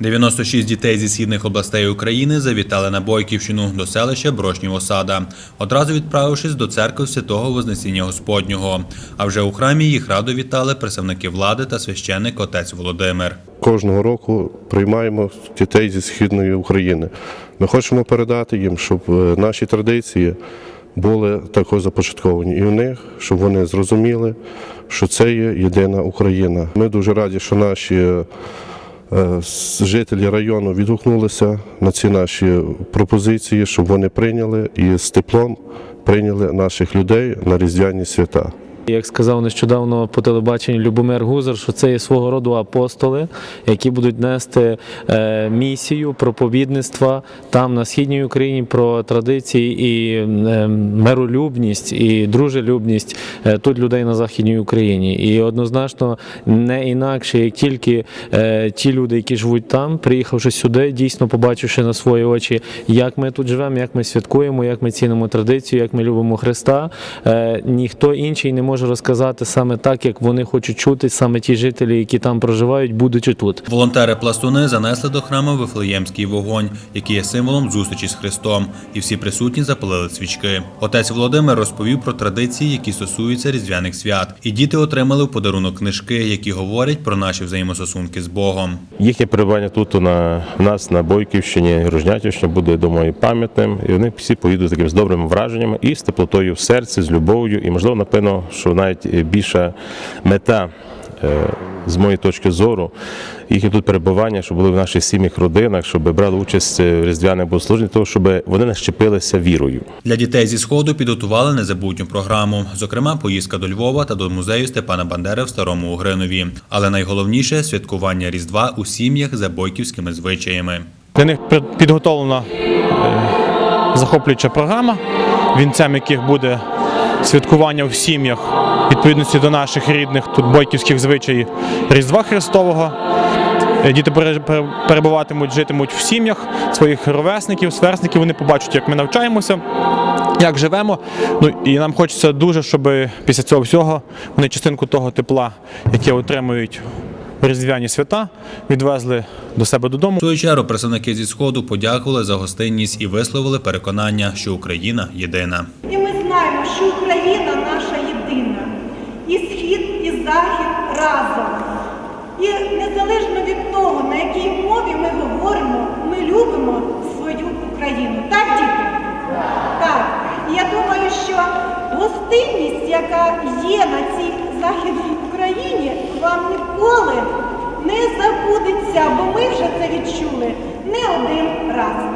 96 дітей зі східних областей України завітали на Бойківщину до селища Брошнів Осада, одразу відправившись до церкви Святого Вознесіння Господнього. А вже у храмі їх радо вітали представники влади та священник отець Володимир. Кожного року приймаємо дітей зі східної України. Ми хочемо передати їм, щоб е, наші традиції були також започатковані і в них, щоб вони зрозуміли, що це є єдина Україна. Ми дуже раді, що наші е, жителі району відгукнулися на ці наші пропозиції, щоб вони прийняли і з теплом прийняли наших людей на різдвяні свята. Як сказав нещодавно по телебаченню Любомир Гузар, що це є свого роду апостоли, які будуть нести е, місію проповідництва там на східній Україні про традиції і е, миролюбність і дружелюбність е, тут людей на західній Україні. І однозначно не інакше, як тільки ті люди, які живуть там, приїхавши сюди, дійсно побачивши на свої очі, як ми тут живемо, як ми святкуємо, як ми цінимо традицію, як ми любимо Христа. Ніхто інший не може розказати саме так, як вони хочуть чути, саме ті жителі, які там проживають, будучи тут. Волонтери-пластуни занесли до храму Вифлеємський вогонь, який є символом зустрічі з Христом, і всі присутні запалили свічки. Отець Володимир розповів про традиції, які стосуються різдвяних свят, і діти отримали в подарунок книжки, які говорять про наші взаємостосунки з Богом. Їхнє перебування тут на у нас на Бойківщині, Рожнятівщині буде, думаю, пам'ятним. І вони всі поїдуть з такими з добрими враженнями і з теплотою в серці, з любов'ю. І можливо, напевно, що навіть більша мета. е, З моєї точки зору, їхнє тут перебування, щоб були в наших сім'ях, родинах, щоб брали участь в різдвяних богослужіннях, того, щоб вони нащепилися вірою. Для дітей зі сходу підготували незабутню програму, зокрема, поїздка до Львова та до музею Степана Бандери в Старому Угринові. Але найголовніше святкування Різдва у сім'ях за бойківськими звичаями. Для них підготовлена е, захоплююча програма, вінцем яких буде святкування в сім'ях відповідності до наших рідних тут бойківських звичаїв Різдва Христового. Е, Діти пере- пере- перебуватимуть, житимуть в сім'ях своїх ровесників, сверстників. Вони побачать, як ми навчаємося, як живемо. Ну і нам хочеться дуже, щоб після цього всього вони частинку того тепла, яке отримують різдвяні свята, відвезли до себе додому. В свою чергу представники зі сходу подякували за гостинність і висловили переконання, що Україна єдина. І ми що Україна наша єдина. І схід, і захід разом. І незалежно від того, на якій мові ми говоримо, ми любимо свою Україну. Так, діти? Так. І я думаю, що гостинність, яка є на цій західній Україні, вам ніколи не забудеться, бо ми вже це відчули не один раз.